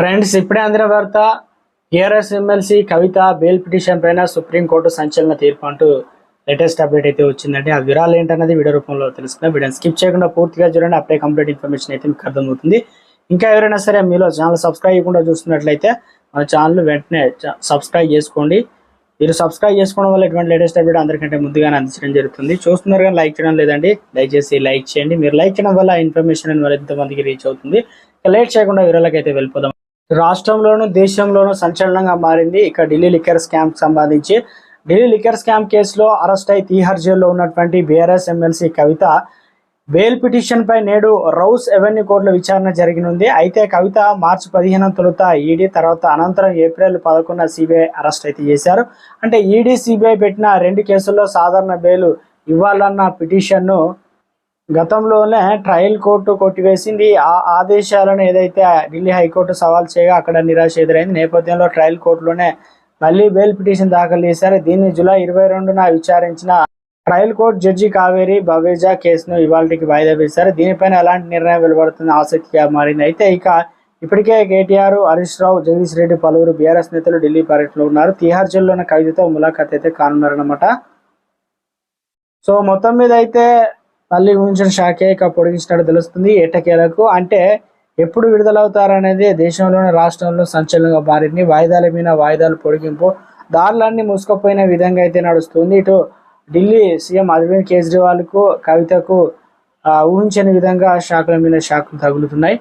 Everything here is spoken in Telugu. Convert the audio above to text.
ఫ్రెండ్స్ ఇప్పుడే అందిన వార్త TRS MLC Kavitha bail petition పైన సుప్రీంకోర్టు సంచలన తీర్పు అంటూ లేటెస్ట్ అప్డేట్ అయితే వచ్చిందంటే ఆ వివరాలు ఏంటన్నది వీడియో రూపంలో తెలుస్తుంది వీడియోని స్కిప్ చేయకుండా పూర్తిగా చూడండి. అప్పుడే కంప్లీట్ ఇన్ఫర్మేషన్ అయితే మీకు అర్థమవుతుంది. ఇంకా ఎవరైనా సరే మీలో ఛానల్ సబ్స్క్రైబ్ చేయకుండా చూస్తున్నట్లయితే మన ఛానల్ వెంటనే సబ్స్క్రైబ్ చేసుకోండి. మీరు సబ్స్క్రైబ్ చేసుకోవడం వల్ల ఎటువంటి లేటెస్ట్ అప్డేట్ అందరికంటే ముందుగానే అందించడం జరుగుతుంది. చూస్తున్నారు కానీ లైక్ చేయడం లేదండి. దయచేసి లైక్ చేయండి. మీరు లైక్ చేయడం వల్ల ఇన్ఫర్మేషన్ అనేది మరింత మందికి రీచ్ అవుతుంది. ఇక లేట్ చేయకుండా వివరాలకు అయితే వెళ్ళిపోదాం. రాష్ట్రంలోను దేశంలోనూ సంచలనంగా మారింది. ఇక ఢిల్లీ లిక్కర్ స్కామ్ సంబంధించి ఢిల్లీ లిక్కర్ స్కామ్ కేసులో అరెస్ట్ అయి తీహార్ జైల్లో ఉన్నటువంటి BRS MLC Kavitha bail petition పై నేడు రౌస్ ఎవెన్యూ కోర్టులో విచారణ జరిగినుంది. అయితే కవిత మార్చి పదిహేను తొలుత ఈడీ తర్వాత అనంతరం ఏప్రిల్ పదకొండున సిబిఐ అరెస్ట్ అయితే చేశారు. అంటే ఈడీ సిబిఐ పెట్టిన రెండు కేసుల్లో సాధారణ బెయిల్ ఇవ్వాలన్న పిటిషన్ను గతంలోనే ట్రయల్ కోర్టు కొట్టివేసింది. ఆ ఆదేశాలను ఏదైతే ఢిల్లీ హైకోర్టు సవాల్ చేయగా అక్కడ నిరాశ ఎదురైంది. నేపథ్యంలో ట్రయల్ కోర్టులోనే మళ్ళీ బెయిల్ పిటిషన్ దాఖలు చేశారు. దీన్ని జూలై ఇరవై రెండున విచారించిన trial court judge Kaveri Baweja కేసును ఇవాళకి వాయిదా వేశారు. దీనిపైన ఎలాంటి నిర్ణయం వెలువడుతుంది ఆసక్తిగా మారింది. అయితే ఇక ఇప్పటికే కేటీఆర్ హరీష్ రావు జగదీష్ రెడ్డి పలువురు బీఆర్ఎస్ నేతలు ఢిల్లీ పర్యటనలో ఉన్నారు. తిహార్ జైల్లోని ఖైదీతో ములాఖాత్ అయితే కానున్నారన్నమాట. సో మొత్తం మీద అయితే మళ్ళీ ఊహించిన షాకే ఇక పొడిగించినట్టు తెలుస్తుంది. ఎట్టకేలకు అంటే ఎప్పుడు విడుదలవుతారనేది దేశంలోని రాష్ట్రంలో సంచలనంగా మారింది. వాయిదాల మీద వాయిదాలు పొడిగింపు దారులన్నీ మూసుకుపోయిన విధంగా అయితే నడుస్తుంది. ఇటు ఢిల్లీ సీఎం అరవింద్ కేజ్రీవాల్కు కవితకు ఊహించని విధంగా షాకుల మీద షాకులు తగులుతున్నాయి.